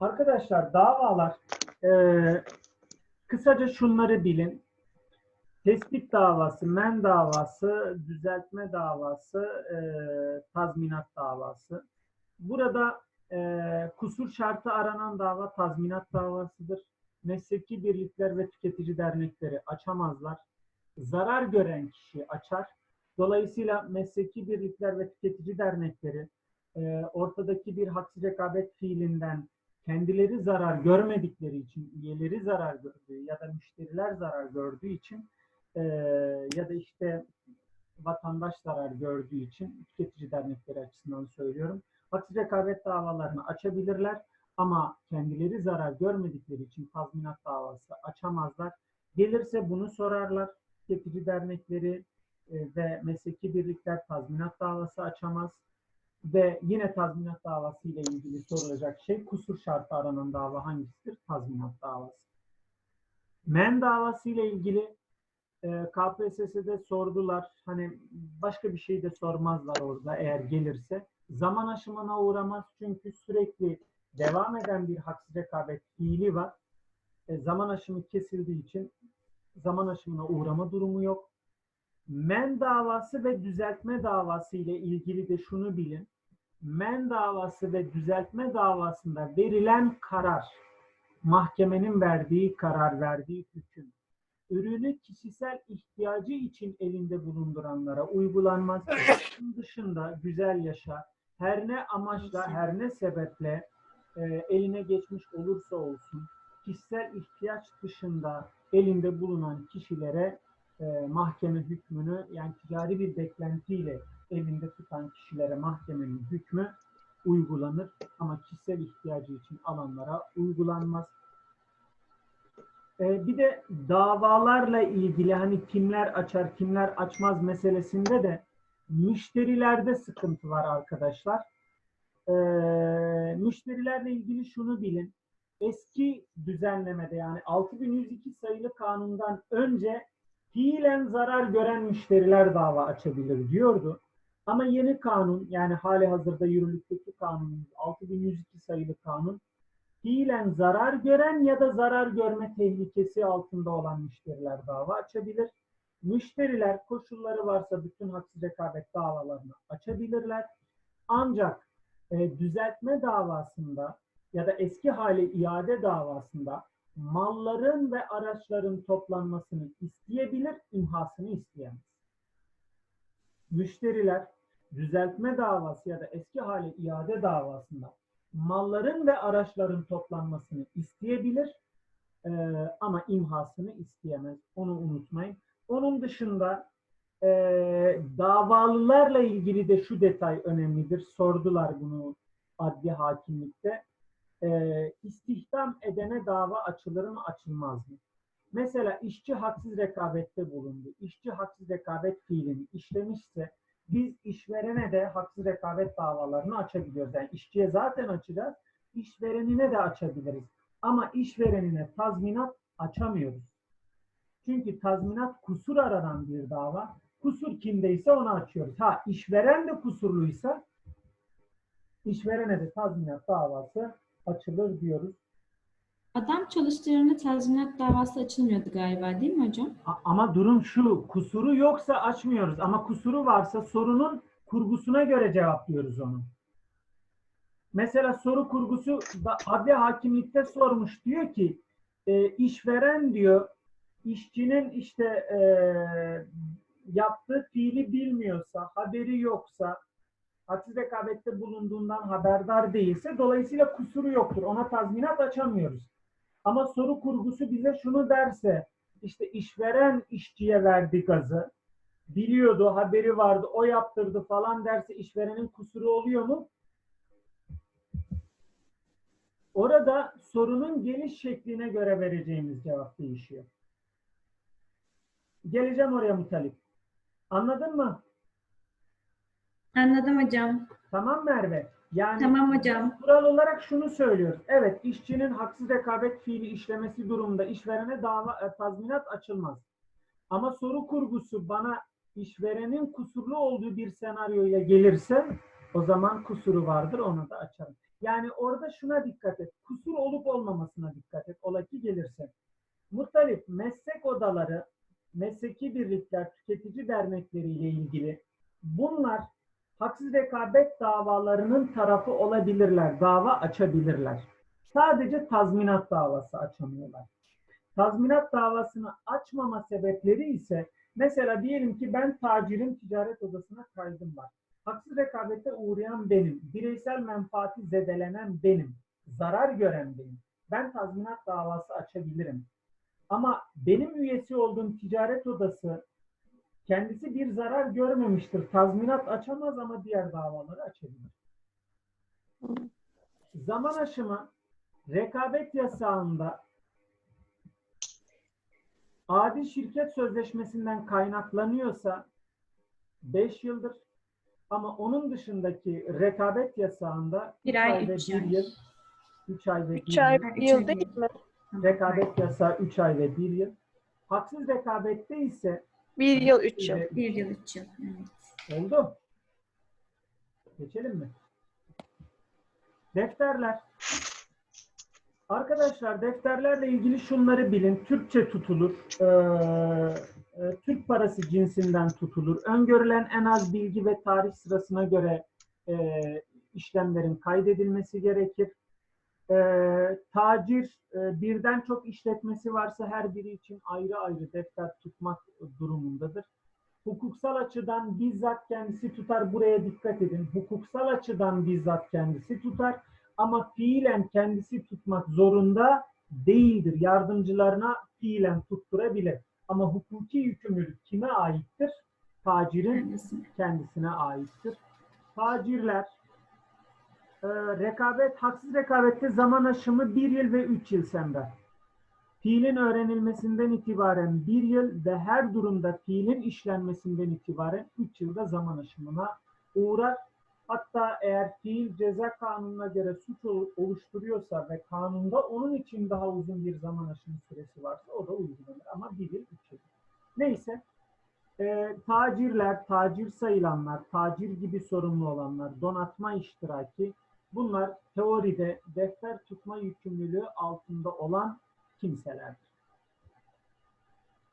Arkadaşlar davalar e, kısaca şunları bilin. Tespit davası, men davası, düzeltme davası, e, tazminat davası. Burada e, kusur şartı aranan dava tazminat davasıdır. Mesleki birlikler ve tüketici dernekleri açamazlar. Zarar gören kişi açar. Dolayısıyla mesleki birlikler ve tüketici dernekleri e, ortadaki bir haksız rekabet fiilinden kendileri zarar görmedikleri için, üyeleri zarar gördüğü ya da müşteriler zarar gördüğü için e, ya da işte vatandaş zarar gördüğü için tüketici dernekleri açısından söylüyorum. Haksız rekabet davalarını açabilirler ama kendileri zarar görmedikleri için tazminat davası açamazlar. Gelirse bunu sorarlar. Tüketici dernekleri e, ve mesleki birlikler tazminat davası açamaz. Ve yine tazminat davası ile ilgili sorulacak şey kusur şartı aranan dava hangisidir? Tazminat davası. Men davası ile ilgili e, KPSS'de sordular. Hani başka bir şey de sormazlar orada eğer gelirse. Zaman aşımına uğramaz çünkü sürekli devam eden bir haksız rekabet fiili var. E, zaman aşımı kesildiği için zaman aşımına uğrama durumu yok. Men davası ve düzeltme davası ile ilgili de şunu bilin. Men davası ve düzeltme davasında verilen karar, mahkemenin verdiği karar, verdiği hüküm, ürünü kişisel ihtiyacı için elinde bulunduranlara uygulanmaz. Bunun dışında güzel yaşa, her ne amaçla, her ne sebeple e, eline geçmiş olursa olsun, kişisel ihtiyaç dışında elinde bulunan kişilere e, mahkeme hükmünü yani ticari bir beklentiyle elinde tutan kişilere mahkemenin hükmü uygulanır ama kişisel ihtiyacı için alanlara uygulanmaz. E, bir de davalarla ilgili hani kimler açar kimler açmaz meselesinde de müşterilerde sıkıntı var arkadaşlar. E, müşterilerle ilgili şunu bilin. Eski düzenlemede yani 6102 sayılı kanundan önce fiilen zarar gören müşteriler dava açabilir diyordu. Ama yeni kanun yani hali hazırda yürürlükteki kanun 6102 sayılı kanun fiilen zarar gören ya da zarar görme tehlikesi altında olan müşteriler dava açabilir. Müşteriler koşulları varsa bütün haksız rekabet davalarını açabilirler. Ancak e, düzeltme davasında ya da eski hale iade davasında malların ve araçların toplanmasını isteyebilir, imhasını isteyemez. Müşteriler düzeltme davası ya da eski hale iade davasında malların ve araçların toplanmasını isteyebilir e, ama imhasını isteyemez. Onu unutmayın. Onun dışında e, davalılarla ilgili de şu detay önemlidir. Sordular bunu adli hakimlikte. E, istihdam edene dava açılır mı açılmaz mı? Mesela işçi haksız rekabette bulundu. İşçi haksız rekabet fiilini işlemişse biz işverene de haksız rekabet davalarını açabiliyoruz. Yani işçiye zaten açacağız, işverenine de açabiliriz. Ama işverenine tazminat açamıyoruz. Çünkü tazminat kusur aranan bir dava. Kusur kimdeyse onu açıyoruz. Ha işveren de kusurluysa işverene de tazminat davası açılır diyoruz. Adam çalıştırana tazminat davası açılmıyordu galiba değil mi hocam? A- Ama durum şu, kusuru yoksa açmıyoruz. Ama kusuru varsa sorunun kurgusuna göre cevaplıyoruz onu. Mesela soru kurgusu da adli hakimlikte sormuş. Diyor ki e, işveren diyor işçinin işte e, yaptığı fiili bilmiyorsa, haberi yoksa, haksız rekabette bulunduğundan haberdar değilse dolayısıyla kusuru yoktur. Ona tazminat açamıyoruz. Ama soru kurgusu bize şunu derse, işte işveren işçiye verdi gazı, biliyordu, haberi vardı, o yaptırdı falan derse işverenin kusuru oluyor mu? Orada sorunun geliş şekline göre vereceğimiz cevap değişiyor. Geleceğim oraya Mutalip. Anladın mı? Anladım hocam. Tamam Merve. Yani Tamam hocam. Kural olarak şunu söylüyoruz. Evet, işçinin haksız rekabet fiili işlemesi durumunda işverene dava e, tazminat açılmaz. Ama soru kurgusu bana işverenin kusurlu olduğu bir senaryoya gelirse o zaman kusuru vardır onu da açarım. Yani orada şuna dikkat et. Kusur olup olmamasına dikkat et. Ola ki gelirse. Muhtelif meslek odaları, mesleki birlikler, tüketici dernekleriyle ilgili bunlar haksız rekabet davalarının tarafı olabilirler. Dava açabilirler. Sadece tazminat davası açamıyorlar. Tazminat davasını açmama sebepleri ise mesela diyelim ki ben tacirin ticaret odasına kaydım var. Haksız rekabete uğrayan benim, bireysel menfaati zedelenen benim, zarar gören benim. Ben tazminat davası açabilirim. Ama benim üyesi olduğum ticaret odası kendisi bir zarar görmemiştir. Tazminat açamaz ama diğer davaları açabilir. Zaman aşımı rekabet yasağında adil şirket sözleşmesinden kaynaklanıyorsa 5 yıldır ama onun dışındaki rekabet yasağında Bir üç ay, ve üç bir ay. yıl 3 ay ve 1 3 ay yıl değil mi? Rekabet yasağı 3 ay ve 1 yıl. Haksız rekabette ise 1 yıl 3 yıl. Bir yıl, üç yıl. Evet. Oldu. Geçelim mi? Defterler. Arkadaşlar defterlerle ilgili şunları bilin. Türkçe tutulur. Ee, Türk parası cinsinden tutulur. Öngörülen en az bilgi ve tarih sırasına göre e, işlemlerin kaydedilmesi gerekir. Ee, tacir e, birden çok işletmesi varsa her biri için ayrı ayrı defter tutmak durumundadır hukuksal açıdan bizzat kendisi tutar. Buraya dikkat edin. Hukuksal açıdan bizzat kendisi tutar ama fiilen kendisi tutmak zorunda değildir. Yardımcılarına fiilen tutturabilir. Ama hukuki yükümlülük kime aittir? Tacirin Kendisi. kendisine aittir. Tacirler e, rekabet, haksız rekabette zaman aşımı bir yıl ve üç yıl sende. Fiilin öğrenilmesinden itibaren bir yıl ve her durumda fiilin işlenmesinden itibaren üç yılda zaman aşımına uğrar. Hatta eğer fiil ceza kanununa göre suç ol- oluşturuyorsa ve kanunda onun için daha uzun bir zaman aşımı süresi varsa o da uygulanır. Ama bir yıl, üç yıl. Neyse. E, tacirler, tacir sayılanlar, tacir gibi sorumlu olanlar, donatma iştiraki bunlar teoride defter tutma yükümlülüğü altında olan kimselerdir.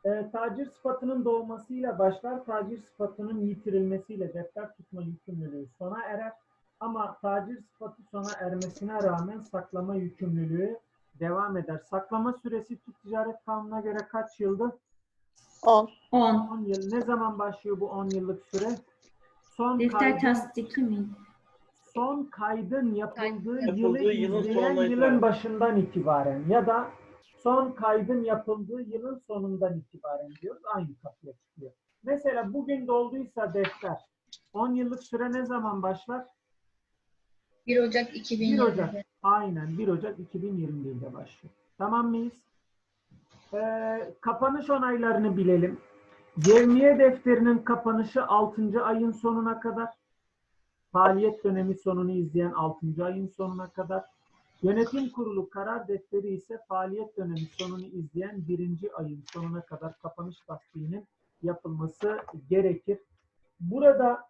E, tacir sıfatının doğmasıyla başlar, tacir sıfatının yitirilmesiyle defter tutma yükümlülüğü sona erer. Ama tacir sıfatı sona ermesine rağmen saklama yükümlülüğü devam eder. Saklama süresi Türk Ticaret Kanunu'na göre kaç yıldı? 10. 10. 10 yıl. Ne zaman başlıyor bu 10 yıllık süre? Son Defter tasdikli miydi? Son kaydın yapıldığı Yapıldığı yılı yılın izleyen sonuna yılın itibaren. başından itibaren ya da son kaydın yapıldığı yılın sonundan itibaren diyoruz. Aynı kapıya çıkıyor. Mesela bugün dolduysa defter 10 yıllık süre ne zaman başlar? 1 Ocak 1 2020'de. Ocak. Aynen 1 Ocak 2021'de başlıyor. Tamam mıyız? Ee, kapanış onaylarını bilelim. Yevmiye defterinin kapanışı 6. ayın sonuna kadar. Faaliyet dönemi sonunu izleyen 6. ayın sonuna kadar. Yönetim kurulu karar defteri ise faaliyet dönemi sonunu izleyen 1. ayın sonuna kadar kapanış tasdihinin yapılması gerekir. Burada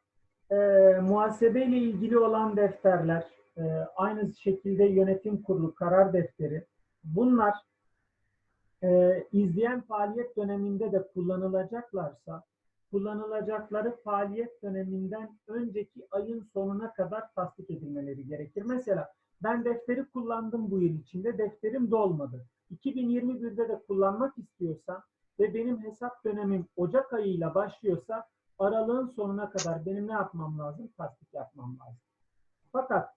e, muhasebeyle ilgili olan defterler, e, aynı şekilde yönetim kurulu karar defteri, bunlar e, izleyen faaliyet döneminde de kullanılacaklarsa, kullanılacakları faaliyet döneminden önceki ayın sonuna kadar tasdik edilmeleri gerekir. Mesela ben defteri kullandım bu yıl içinde, defterim dolmadı. 2021'de de kullanmak istiyorsam ve benim hesap dönemim Ocak ayıyla başlıyorsa aralığın sonuna kadar benim ne yapmam lazım? Tasdik yapmam lazım. Fakat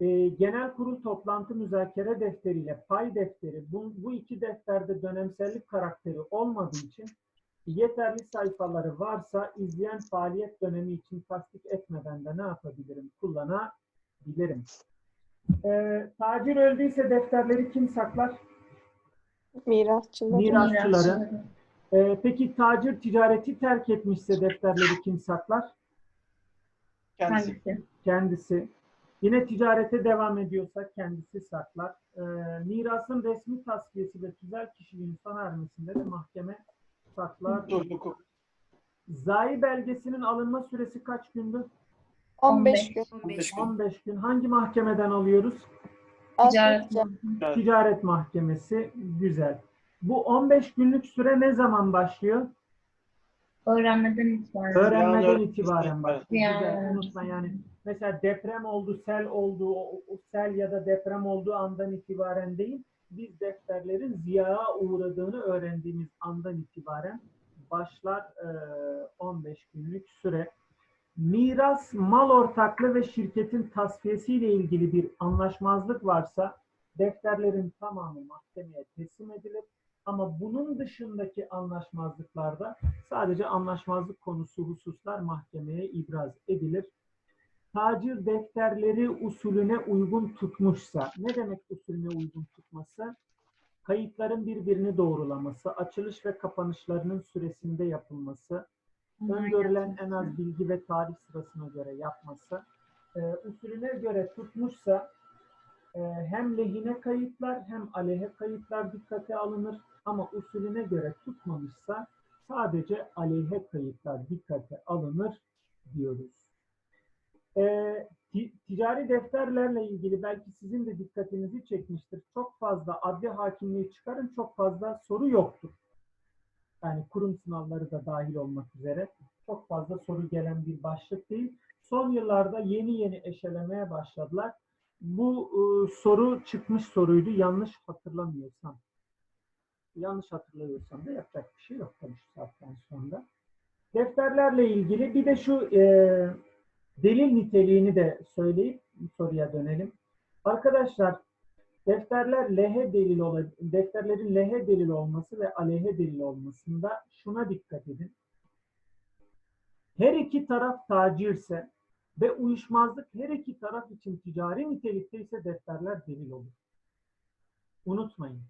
e, genel kurul toplantı müzakere defteriyle pay defteri bu, bu iki defterde dönemsellik karakteri olmadığı için yeterli sayfaları varsa izleyen faaliyet dönemi için tasdik etmeden de ne yapabilirim? Kullanabilirim. E, tacir öldüyse defterleri kim saklar? Mirasçılar. Mirasçıları. E, peki tacir ticareti terk etmişse defterleri kim saklar? Kendisi. Kendisi. Yine ticarete devam ediyorsa kendisi saklar. Ee, mirasın resmi tasfiyesi ve tüzel kişiliğin sona ermesinde de mahkeme saklar. Dur, hukuk. Zayi belgesinin alınma süresi kaç gündü? 15 gün. 15 gün. 15 gün. Hangi mahkemeden alıyoruz? Ticaret. Ticaret Mahkemesi. Güzel. Bu 15 günlük süre ne zaman başlıyor? Öğrenmeden itibaren. Öğrenmeden itibaren başlıyor. Yani. Güzel. Unutma yani. Mesela deprem oldu, sel oldu, o sel ya da deprem olduğu andan itibaren değil, biz defterlerin ziyaya uğradığını öğrendiğimiz andan itibaren başlar e, 15 günlük süre. Miras, mal ortaklığı ve şirketin tasfiyesiyle ilgili bir anlaşmazlık varsa defterlerin tamamı mahkemeye teslim edilir. Ama bunun dışındaki anlaşmazlıklarda sadece anlaşmazlık konusu hususlar mahkemeye ibraz edilir. Tacir defterleri usulüne uygun tutmuşsa, ne demek usulüne uygun tutması? Kayıtların birbirini doğrulaması, açılış ve kapanışlarının süresinde yapılması, öngörülen en az bilgi ve tarih sırasına göre yapması, e, usulüne göre tutmuşsa e, hem lehine kayıtlar hem aleyhe kayıtlar dikkate alınır ama usulüne göre tutmamışsa sadece aleyhe kayıtlar dikkate alınır diyoruz. E, ti- ticari defterlerle ilgili belki sizin de dikkatinizi çekmiştir. Çok fazla adli hakimliği çıkarın çok fazla soru yoktur. Yani kurum sınavları da dahil olmak üzere çok fazla soru gelen bir başlık değil. Son yıllarda yeni yeni eşelemeye başladılar. Bu e, soru çıkmış soruydu yanlış hatırlamıyorsam. Yanlış hatırlıyorsam da yapacak bir şey yok tabii şu saatten sonra. Defterlerle ilgili bir de şu e, delil niteliğini de söyleyip soruya dönelim. Arkadaşlar defterler lehe delil ola, defterlerin lehe delil olması ve aleyhe delil olmasında şuna dikkat edin. Her iki taraf tacirse ve uyuşmazlık her iki taraf için ticari nitelikte ise defterler delil olur. Unutmayın.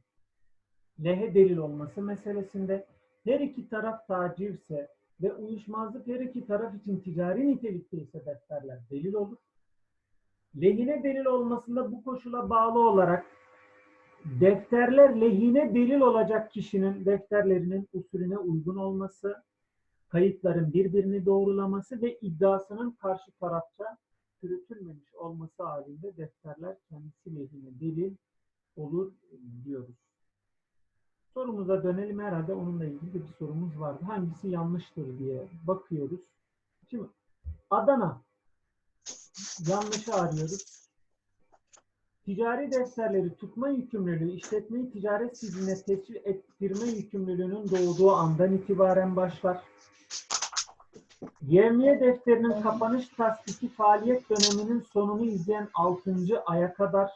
Lehe delil olması meselesinde her iki taraf tacirse ve uyuşmazlık her iki taraf için ticari nitelikte ise defterler delil olur. Lehine delil olmasında bu koşula bağlı olarak defterler lehine delil olacak kişinin defterlerinin usulüne uygun olması, kayıtların birbirini doğrulaması ve iddiasının karşı tarafça çürütülmemiş olması halinde defterler kendisi lehine delil olur diyoruz. Sorumuza dönelim herhalde onunla ilgili de bir sorumuz vardı. Hangisi yanlıştır diye bakıyoruz. Şimdi Adana yanlışı arıyoruz. Ticari defterleri tutma yükümlülüğü, işletmeyi ticaret siziline tescil ettirme yükümlülüğünün doğduğu andan itibaren başlar. Yevmiye defterinin kapanış tasdiki faaliyet döneminin sonunu izleyen 6. aya kadar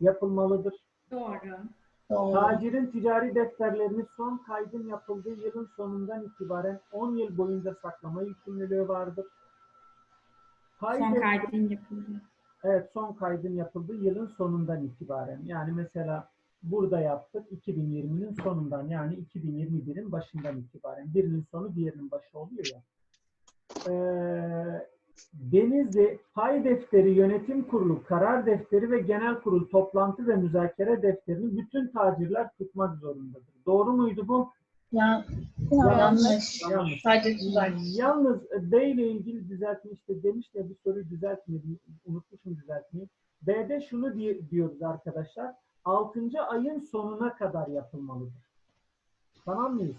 yapılmalıdır. Doğru. Doğru. Tacirin ticari defterlerini son kaydın yapıldığı yılın sonundan itibaren 10 yıl boyunca saklama yükümlülüğü vardır. Kayıt Son kaydın yapıldı. Evet, son kaydın yapıldığı yılın sonundan itibaren. Yani mesela burada yaptık 2020'nin sonundan yani 2021'in başından itibaren. Birinin sonu diğerinin başı oluyor ya. Ee, Denizli Pay Defteri Yönetim Kurulu Karar Defteri ve Genel Kurul Toplantı ve Müzakere Defterini bütün tacirler tutmak zorundadır. Doğru muydu bu? Ya, Yanlış. yanlış. Yanlış. Sadece. Yalnız e, B ile ilgili düzeltme işte demiş ya bir soruyu düzeltmedim. Unutmuşum düzeltmeyi. B'de şunu diye- diyoruz arkadaşlar. 6. ayın sonuna kadar yapılmalıdır. Tamam mıyız?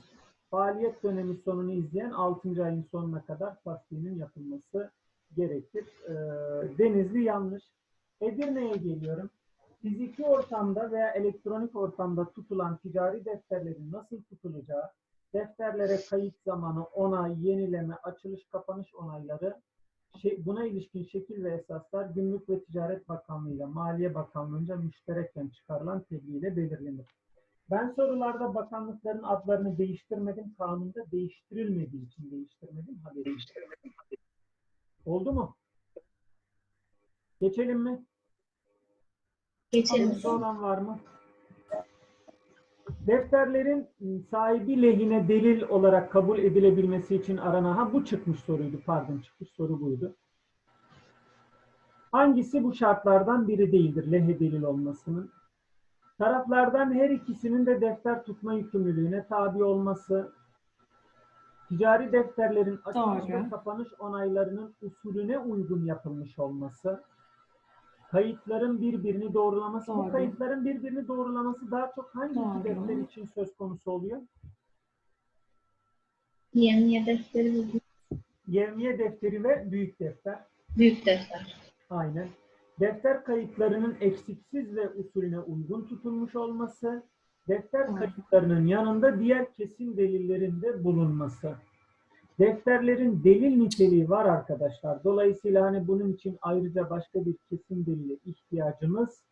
Faaliyet dönemi sonunu izleyen 6. ayın sonuna kadar tasdinin yapılması gerekir. Ee, Denizli yanlış. Edirne'ye geliyorum. Fiziki ortamda veya elektronik ortamda tutulan ticari defterlerin nasıl tutulacağı, defterlere kayıt zamanı, onay, yenileme, açılış, kapanış onayları, şey, buna ilişkin şekil ve esaslar Gümrük ve Ticaret Bakanlığı ile Maliye Bakanlığı'nca müşterekken çıkarılan tebliğ ile belirlenir. Ben sorularda bakanlıkların adlarını değiştirmedim. Kanunda değiştirilmediği için değiştirmedim. Haberim. Oldu mu? Geçelim mi? Geçelim. Olan var mı? Defterlerin sahibi lehine delil olarak kabul edilebilmesi için aranan, ha bu çıkmış soruydu, pardon çıkmış soru buydu. Hangisi bu şartlardan biri değildir lehe delil olmasının? Taraflardan her ikisinin de defter tutma yükümlülüğüne tabi olması, ticari defterlerin açılış Doğru. ve kapanış onaylarının usulüne uygun yapılmış olması, kayıtların birbirini doğrulaması. Bu Doğru. kayıtların birbirini doğrulaması daha çok hangi Doğru. defter için söz konusu oluyor? Yevmiye defteri ve Yevmiye defteri ve büyük defter. büyük defter. Aynen. Defter kayıtlarının eksiksiz ve usulüne uygun tutulmuş olması, defter kayıtlarının yanında diğer kesin delillerin de bulunması. Defterlerin delil niteliği var arkadaşlar. Dolayısıyla hani bunun için ayrıca başka bir kesin delile ihtiyacımız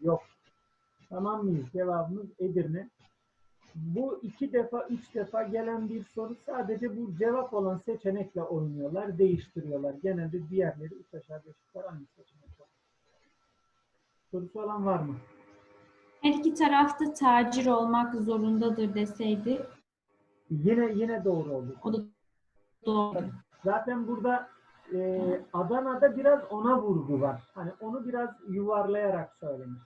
yok. Tamam mıyız? Cevabımız Edirne. Bu iki defa, üç defa gelen bir soru sadece bu cevap olan seçenekle oynuyorlar, değiştiriyorlar. Genelde diğerleri üç aşağı beş yukarı aynı seçenek. Sorusu olan var mı? Her iki tarafta tacir olmak zorundadır deseydi Yine yine doğru olur. o da doğru. Zaten burada e, Adana'da biraz ona vurgu var. Hani onu biraz yuvarlayarak söylemiş.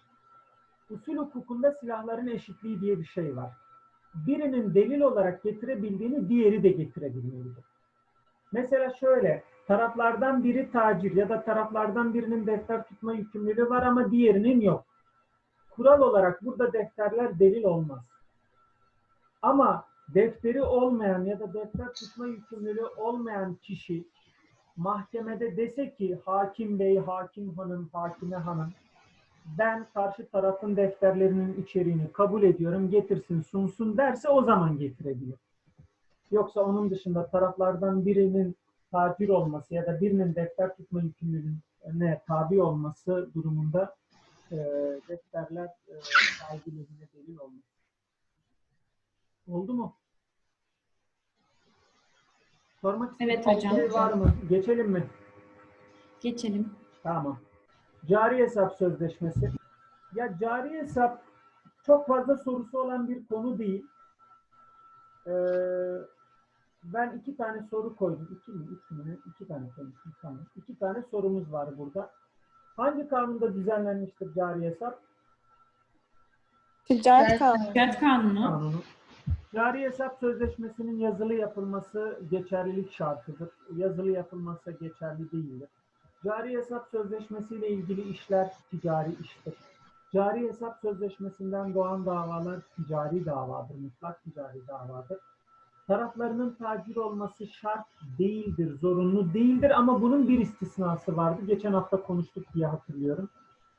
Usul hukukunda silahların eşitliği diye bir şey var. Birinin delil olarak getirebildiğini diğeri de getirebilmelidir. Mesela şöyle, taraflardan biri tacir ya da taraflardan birinin defter tutma yükümlülüğü var ama diğerinin yok. Kural olarak burada defterler delil olmaz. Ama defteri olmayan ya da defter tutma yükümlülüğü olmayan kişi mahkemede dese ki hakim bey, hakim hanım, hakime hanım ben karşı tarafın defterlerinin içeriğini kabul ediyorum, getirsin, sunsun derse o zaman getirebilir. Yoksa onun dışında taraflardan birinin tacir olması ya da birinin defter tutma yükümlülüğüne tabi olması durumunda e, defterler e, sahibilerine delil olmaz. Oldu mu? Sormak Evet hocam. şey var mı? Geçelim mi? Geçelim. Tamam. Cari hesap sözleşmesi. Ya cari hesap çok fazla sorusu olan bir konu değil. Ee, ben iki tane soru koydum. İki mi? Üç mü? İki tane koymuşum. Tamam. İki tane sorumuz var burada. Hangi kanunda düzenlenmiştir cari hesap? Ticaret kanunu. Ticaret kanunu. Cari hesap sözleşmesinin yazılı yapılması geçerlilik şartıdır. Yazılı yapılmazsa geçerli değildir. Cari hesap sözleşmesiyle ilgili işler ticari iştir. Cari hesap sözleşmesinden doğan davalar ticari davadır, mutlak ticari davadır. Taraflarının tacir olması şart değildir, zorunlu değildir ama bunun bir istisnası vardı. Geçen hafta konuştuk diye hatırlıyorum.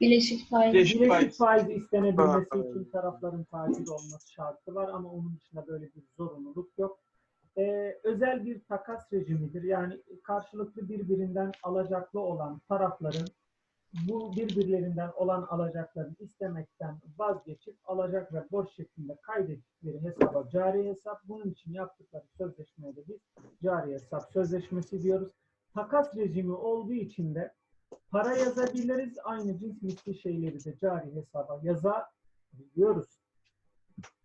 Bileşik faiz. Bileşik Bileşik faiz. faiz istenebilmesi Evet. için tarafların tacir olması şartı var ama onun dışında böyle bir zorunluluk yok. Ee, özel bir takas rejimidir. Yani karşılıklı birbirinden alacaklı olan tarafların bu birbirlerinden olan alacaklarını istemekten vazgeçip alacak ve borç şeklinde kaydettikleri hesaba cari hesap. Bunun için yaptıkları sözleşmeye de biz cari hesap sözleşmesi diyoruz. Takas rejimi olduğu için de para yazabiliriz. Aynı cins misli şeyleri de cari hesaba yazabiliyoruz.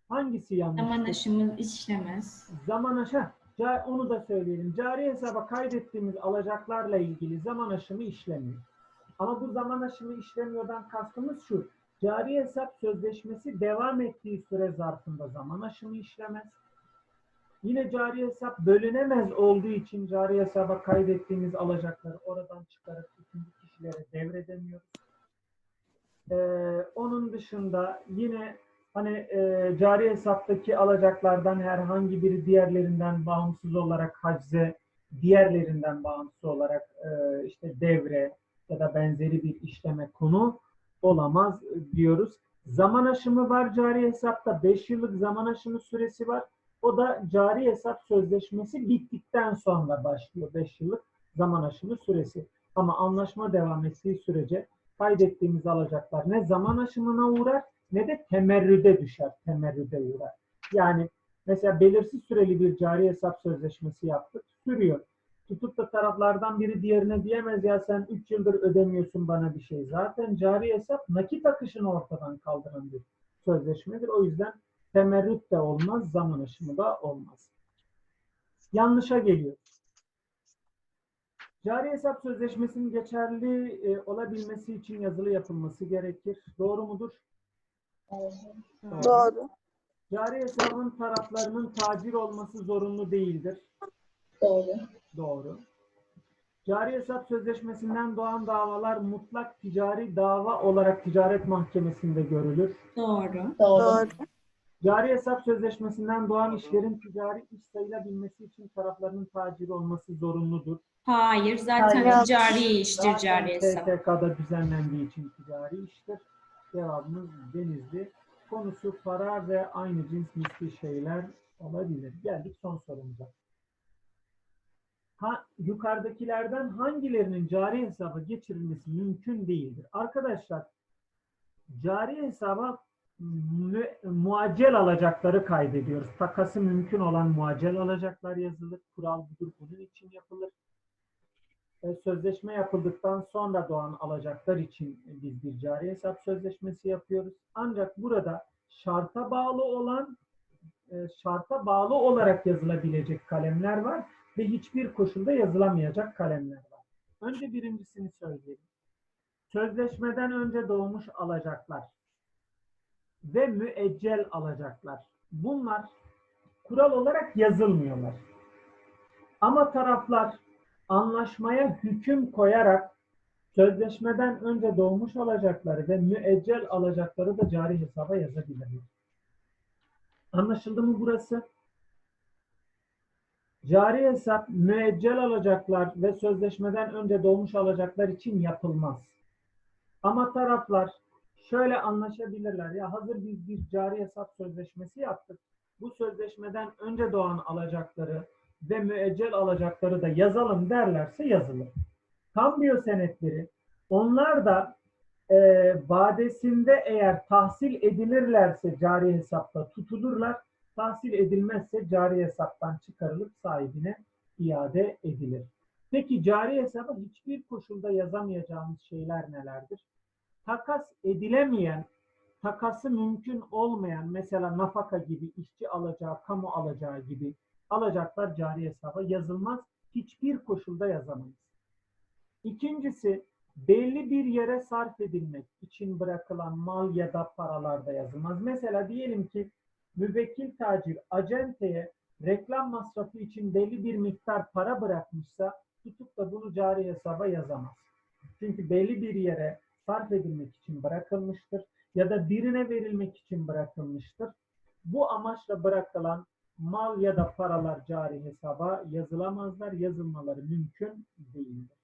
Hangisi yanlış? Zaman aşımı işlemez. Zaman aşı. Ca- Onu da söyleyelim. Cari hesaba kaydettiğimiz alacaklarla ilgili zaman aşımı işlemiyor. Ama bu zaman aşımı işlemiyordan kastımız şu. Cari hesap sözleşmesi devam ettiği süre zarfında zaman aşımı işlemez. Yine cari hesap bölünemez olduğu için cari hesaba kaydettiğimiz alacakları oradan çıkarıp ikinci kişilere devredemiyoruz. Ee, onun dışında yine hani e, cari hesaptaki alacaklardan herhangi biri diğerlerinden bağımsız olarak hacze, diğerlerinden bağımsız olarak e, işte devre ya da benzeri bir işleme konu olamaz diyoruz. Zaman aşımı var cari hesapta. 5 yıllık zaman aşımı süresi var. O da cari hesap sözleşmesi bittikten sonra başlıyor 5 yıllık zaman aşımı süresi. Ama anlaşma devam ettiği sürece kaydettiğimiz alacaklar ne zaman aşımına uğrar ne de temerrüde düşer, temerrüde uğrar. Yani mesela belirsiz süreli bir cari hesap sözleşmesi yaptık, sürüyor. Tutup da taraflardan biri diğerine diyemez ya sen 3 yıldır ödemiyorsun bana bir şey. Zaten cari hesap nakit akışını ortadan kaldıran bir sözleşmedir. O yüzden temerrüt de olmaz, zaman aşımı da olmaz. Yanlışa geliyor. Cari hesap sözleşmesinin geçerli e, olabilmesi için yazılı yapılması gerekir. Doğru mudur? Doğru. Cari hesabın taraflarının tacir olması zorunlu değildir. Doğru. Doğru. Cari hesap sözleşmesinden doğan davalar mutlak ticari dava olarak ticaret mahkemesinde görülür. Doğru. Doğru. Cari hesap sözleşmesinden doğan işlerin ticari iş sayılabilmesi için taraflarının taciri olması zorunludur. Hayır. Zaten Hayır. ticari iştir Zaten cari hesap. STK'da düzenlendiği için ticari iştir. Cevabımız denizli. Konusu para ve aynı cins misli şeyler olabilir. Geldik son sorumuza. Ha, yukarıdakilerden hangilerinin cari hesaba geçirilmesi mümkün değildir? Arkadaşlar cari hesaba mü, muaccel alacakları kaydediyoruz. Takası mümkün olan muaccel alacaklar yazılır. Kural budur. Bunun için yapılır. E, sözleşme yapıldıktan sonra doğan alacaklar için biz bir cari hesap sözleşmesi yapıyoruz. Ancak burada şarta bağlı olan e, şarta bağlı olarak yazılabilecek kalemler var ve hiçbir koşulda yazılamayacak kalemler var. Önce birincisini söyleyelim. Sözleşmeden önce doğmuş alacaklar ve müeccel alacaklar. Bunlar kural olarak yazılmıyorlar. Ama taraflar anlaşmaya hüküm koyarak sözleşmeden önce doğmuş alacakları ve müeccel alacakları da cari hesaba yazabilirler. Anlaşıldı mı burası? Cari hesap müeccel alacaklar ve sözleşmeden önce doğmuş alacaklar için yapılmaz. Ama taraflar şöyle anlaşabilirler. Ya hazır biz bir cari hesap sözleşmesi yaptık. Bu sözleşmeden önce doğan alacakları ve müeccel alacakları da yazalım derlerse yazılır. Kambiyo senetleri onlar da e, vadesinde eğer tahsil edilirlerse cari hesapta tutulurlar. Tahsil edilmezse cari hesaptan çıkarılıp sahibine iade edilir. Peki cari hesaba hiçbir koşulda yazamayacağımız şeyler nelerdir? Takas edilemeyen, takası mümkün olmayan mesela nafaka gibi, işçi alacağı, kamu alacağı gibi alacaklar cari hesaba yazılmaz. Hiçbir koşulda yazamayız. İkincisi belli bir yere sarf edilmek için bırakılan mal ya da paralarda yazılmaz. Mesela diyelim ki müvekkil tacir acenteye reklam masrafı için belli bir miktar para bırakmışsa tutup da bunu cari hesaba yazamaz. Çünkü belli bir yere sarf edilmek için bırakılmıştır ya da birine verilmek için bırakılmıştır. Bu amaçla bırakılan mal ya da paralar cari hesaba yazılamazlar. Yazılmaları mümkün değildir.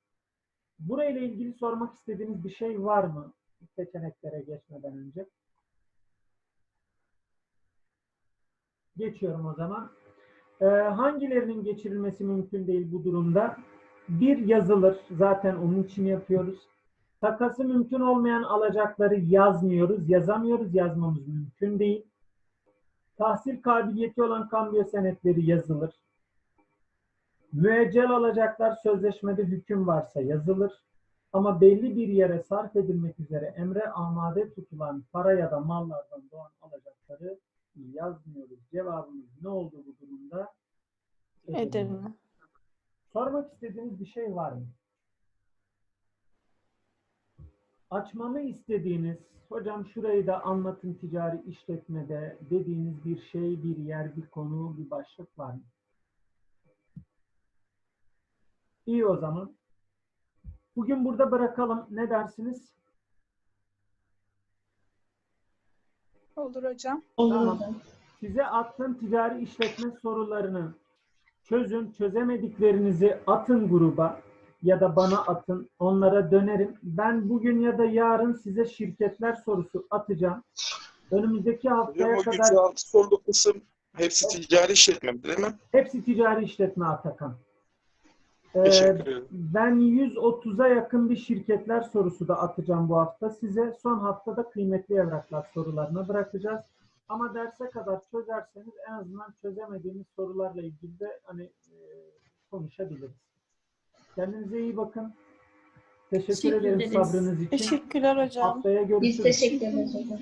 Burayla ilgili sormak istediğiniz bir şey var mı? Seçeneklere geçmeden önce. Geçiyorum o zaman. Ee, hangilerinin geçirilmesi mümkün değil bu durumda? Bir yazılır. Zaten onun için yapıyoruz. Takası mümkün olmayan alacakları yazmıyoruz. Yazamıyoruz. Yazmamız mümkün değil. Tahsil kabiliyeti olan kambiyo senetleri yazılır. Müeccel alacaklar sözleşmede hüküm varsa yazılır. Ama belli bir yere sarf edilmek üzere emre amade tutulan para ya da mallardan doğan alacakları yazmıyoruz. Cevabımız ne oldu bu durumda? Edirne. Sormak istediğiniz bir şey var mı? Açmamı istediğiniz, hocam şurayı da anlatın ticari işletmede dediğiniz bir şey, bir yer, bir konu, bir başlık var mı? İyi o zaman. Bugün burada bırakalım. Ne dersiniz? Olur hocam. Olur Tamam. hocam. Size attığım ticari işletme sorularını çözün. Çözemediklerinizi atın gruba ya da bana atın. Onlara dönerim. Ben bugün ya da yarın size şirketler sorusu atacağım. Önümüzdeki haftaya Hocam o kadar gücü altı sorulu kısım hepsi ticari işletme değil mi? hepsi ticari işletme Atakan. Ee, Teşekkür ederim. ben 130'a yakın bir şirketler sorusu da atacağım bu hafta. Size son haftada kıymetli evraklar sorularına bırakacağız. Ama derse kadar çözerseniz en azından çözemediğiniz sorularla ilgili de hani e, konuşabiliriz. Kendinize iyi bakın. Teşekkür, Teşekkür ederim ederiz. sabrınız için. Teşekkürler hocam. Haftaya görüşürüz. Biz teşekkür ederiz hocam.